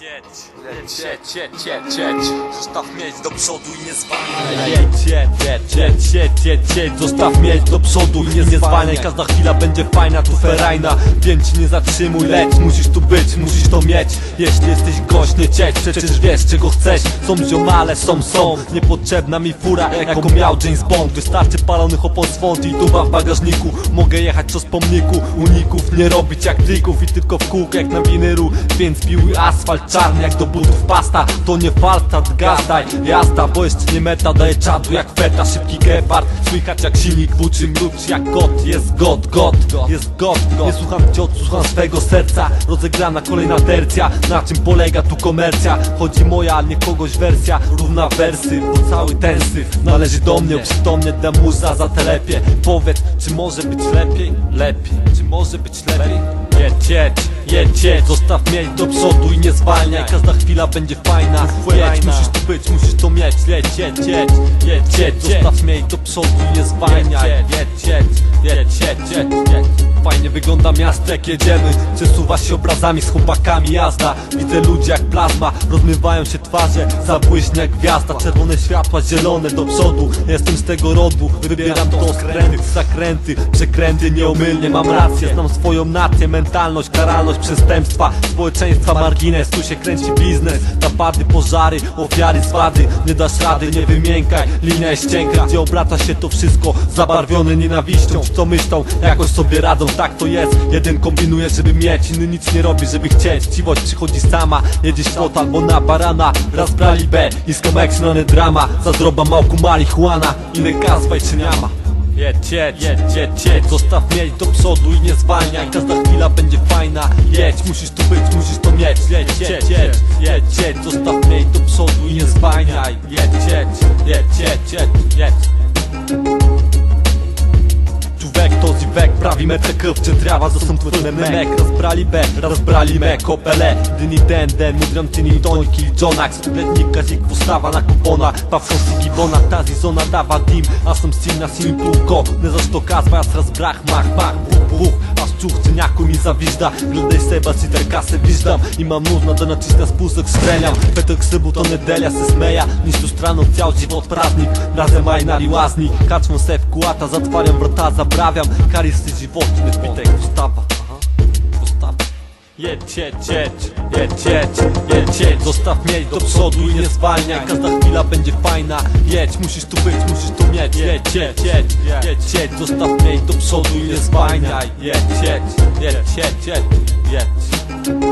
jedź, jedź, jedź, jedź, jedź Zostaw mieć do przodu i nie zwalniaj. Jedź, jedź, jedź, jedź, jedź, jedź Zostaw mieć do przodu i nie zwalniaj Każda chwila będzie fajna, tu ferajna. Więc nie zatrzymuj, leć Musisz tu być, musisz to mieć. Jeśli jesteś gość, nie cieć Przecież wiesz czego chcesz. Są ziomale, są, są. Niepotrzebna mi fura, jaką miał James Bond. Wystarczy palonych opon swąd i tuba w bagażniku. Mogę jechać co z pomniku Uników nie robić jak trików I tylko w kółko jak na winyru. Więc piłuj asfalt czarny jak do butów pasta. To nie falstat, gazdaj, jazda Bo jeszcze nie meta, daje czadu jak feta Szybki słychać jak silnik Włóczy mrucz jak kot, jest god, god Jest god, god Nie słucham ciot, słucham swego serca. Rozegrana kolejna tercja. Na czym polega tu komercja? Chodzi moja, a nie kogoś wersja. Równa wersy, bo cały ten syf Należy do mnie, przytomnie da muza za telepie. Powiedz, czy może być lepiej? Lepiej, czy może być lepiej? Jedź, jedź, jedź, jedź. Zostaw mieć do przodu i nie zwalniaj. Każda chwila będzie fajna. Jedź, musisz tu być, musisz to mieć Jedź, jedź, jedź, jedź, Zostaw do przodu i Jedź, jedź, jedź, jedź, jedź, jedź Fajnie wygląda miasto jak jedziemy. Przesuwa się obrazami z chłopakami jazda. Widzę ludzi jak plazma Rozmywają się twarze, zabłyśnie jak gwiazda Czerwone światła, zielone do przodu. Jestem z tego rodu, wybieram to skręty Zakręty, przekręty, nieomylnie mam rację. Znam swoją nację, mentalność, karalność przestępstwa. Społeczeństwa, margines, tu się kręci biznes. Napady, pożary, ofiary, zwady. Nie dasz rady, nie wymiękaj Linia jest cienka, gdzie obraca się to wszystko Zabarwione nienawiścią, Ci, co myślą, jakoś sobie radzą Tak to jest, jeden kombinuje, żeby mieć Inny nic nie robi, żeby chcieć. Chciwość przychodzi sama, jedzie ślot albo na barana. Raz brali B, nisko meksinane drama. Za droba małku marihuana Inny gaz, bajczyniama Jedź, jedź, jedź, jedź, jedź. Zostaw mieć do przodu i nie zwalniaj. Każda chwila będzie fajna. Jedź, musisz tu być, musisz to mieć. Jedź, jedź, jedź, jedź, jedź. Zostaw mieć do przodu i nie zwalniaj. Jedź, jedź, jedź, Разбрали ме такъв, че трябва да съм твърде. мек. Разбрали бе, разбрали ме, копеле. Ден и ден, ден, мудрям ти ни тоник или джонакс Сплетни кази, какво става на купона. Павшон си ги вона, тази зона дава дим. Аз съм син на синто око Не защо казва, аз разбрах, мах, мах, бух, бух ако ми завижда Гледай себе си, така се виждам. Имам нужда да натисна спусък, стрелям. Петък, събота, неделя се смея. Нищо странно, цял живот празник. Мразя майна и лазни Качвам се в колата, затварям врата, забравям. Кари си живот, не питай, остава Jedź, jedź, jedź, jedź, jedź, jedź, jedź Zostaw mieć do przodu i nie zwalniaj Każda chwila będzie fajna Jedź, musisz tu być, musisz tu mieć Jedź, jedź, jedź, jedź, jedź Zostaw mieć do przodu i nie zwalniaj Jedź, jedź, jedź, jedź, jedź, jedź